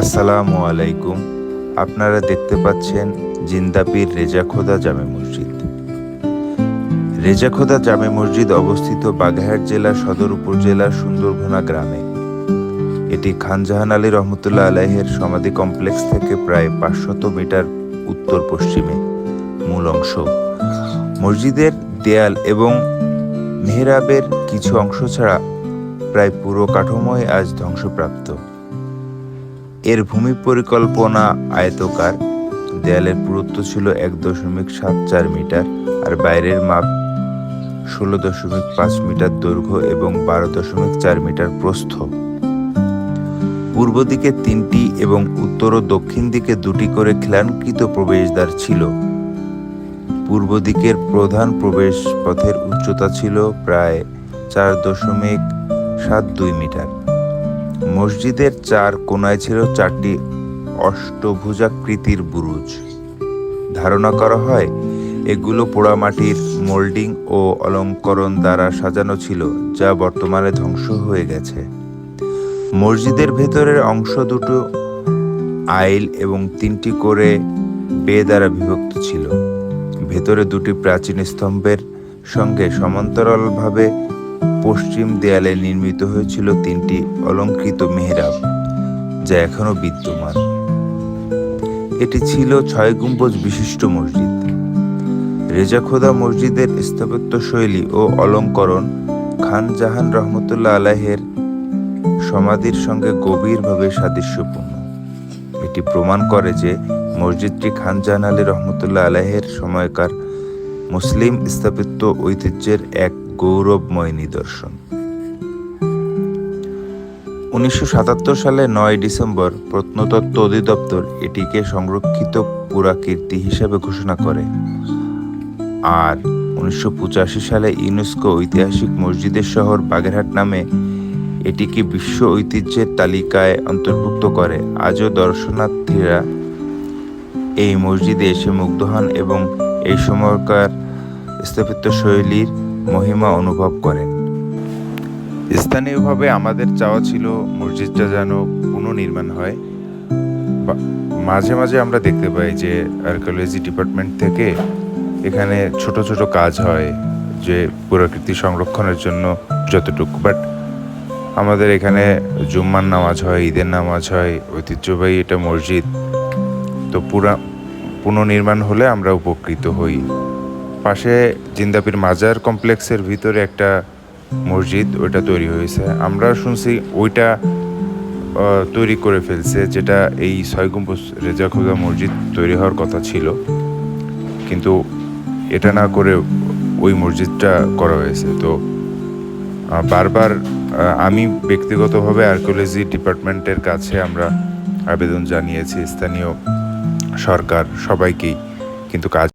আসসালামু আলাইকুম। আপনারা দেখতে পাচ্ছেন জিন্দাপির রেজাখোদা জামে মসজিদ। রেজাখোদা জামে মসজিদ অবস্থিত বাগেরহাট জেলার সদর উপজেলার সুন্দরঘোনা গ্রামে। এটি খানজাহান আলী রহমতুল্লাহ আলাইহের সমাধি কমপ্লেক্স থেকে প্রায় পাঁচশত মিটার উত্তর পশ্চিমে মূল অংশ। মসজিদের দেয়াল এবং মেহরাবের কিছু অংশ ছাড়া প্রায় পুরো কাঠামোই আজ ধ্বংসপ্রাপ্ত। এর ভূমি পরিকল্পনা আয়তকার। দেয়ালের পুরুত্ব ছিল এক দশমিক সাত চার মিটার আর বাইরের মাপ ষোলো দশমিক পাঁচ মিটার দৈর্ঘ্য এবং বারো দশমিক চার মিটার প্রস্থ। পূর্ব দিকে তিনটি এবং উত্তর ও দক্ষিণ দিকে দুটি করে খিলানকৃত প্রবেশদ্বার ছিল। পূর্ব দিকের প্রধান প্রবেশ পথের উচ্চতা ছিল প্রায় চার দশমিক সাত দুই মিটার। মসজিদের চার কোনায় ছিল চারটি অষ্টভুজাকৃতির বুরুজ। ধারণা করা হয়, এগুলো পোড়ামাটির মোল্ডিং ও অলঙ্করণ দ্বারা সাজানো ছিল, যা বর্তমানে ধ্বংস হয়ে গেছে। মসজিদের ভেতরের অংশ দুটো আইল এবং তিনটি করে বে দ্বারা বিভক্ত ছিল। ভেতরে দুটি প্রাচীন স্তম্ভের সঙ্গে সমান্তরালভাবে পশ্চিম দেয়ালে নির্মিত হয়েছিল তিনটি অলঙ্কৃত মেহরাব, যা এখনও বিদ্যমান। এটি ছিল ছয় গম্বুজ বিশিষ্ট মসজিদ। রেজাখোদা মসজিদের স্থাপত্য শৈলী ও অলঙ্করণ খান জাহান রহমতুল্লাহ আলাহের সমাধির সঙ্গে গভীরভাবে সাদৃশ্যপূর্ণ। এটি প্রমাণ করে যে মসজিদটি খান জাহান আলী রহমতুল্লাহ আলাহের সময়কার মুসলিম স্থাপত্য ঐতিহ্যের এক গৌরবময় নিদর্শন। উনিশশো সাতাত্তর সালে নয় ডিসেম্বর প্রত্নতত্ত্ব অধিদপ্তর এটিকে সংরক্ষিত পুরাকীর্তি হিসেবে ঘোষণা করে। আর উনিশশো পঁচাশি সালে ইউনেস্কো ঐতিহাসিক মসজিদের শহর বাগেরহাট নামে এটিকে বিশ্ব ঐতিহ্যের তালিকায় অন্তর্ভুক্ত করে। আজও দর্শনার্থীরা এই মসজিদে এসে মুগ্ধ হন এবং এই সময়কার স্থাপত্য শৈলীর মহিমা অনুভব করেন। স্থানীয়ভাবে আমাদের চাওয়া ছিল মসজিদটা যেন পুনর্নির্মাণ হয়। মাঝে মাঝে আমরা দেখতে পাই যে আর্কিওলজি ডিপার্টমেন্ট থেকে এখানে ছোট ছোট কাজ হয় যে পুরাকৃতি সংরক্ষণের জন্য যতটুকু। বাট আমাদের এখানে জুম্মার নামাজ হয়, ঈদের নামাজ হয়, ঐতিহ্যবাহী এটা মসজিদ। তো পুরা পুনর্নির্মাণ হলে আমরা উপকৃত হই। পাশে জিন্দাপির মাজার কমপ্লেক্সের ভিতরে একটা মসজিদ, ওইটা তৈরি হয়েছে। আমরা শুনছি ওইটা তৈরি করে ফেলছে, যেটা এই ছয় রেজা খোদা মসজিদ তৈরি হওয়ার কথা ছিল। কিন্তু এটা না করে ওই মসজিদটা করা হয়েছে। তো বারবার আমি ব্যক্তিগতভাবে আর্কিওলজি ডিপার্টমেন্টের কাছে আমরা আবেদন জানিয়েছি, স্থানীয় সরকার সবাইকেই কিন্তু কাজ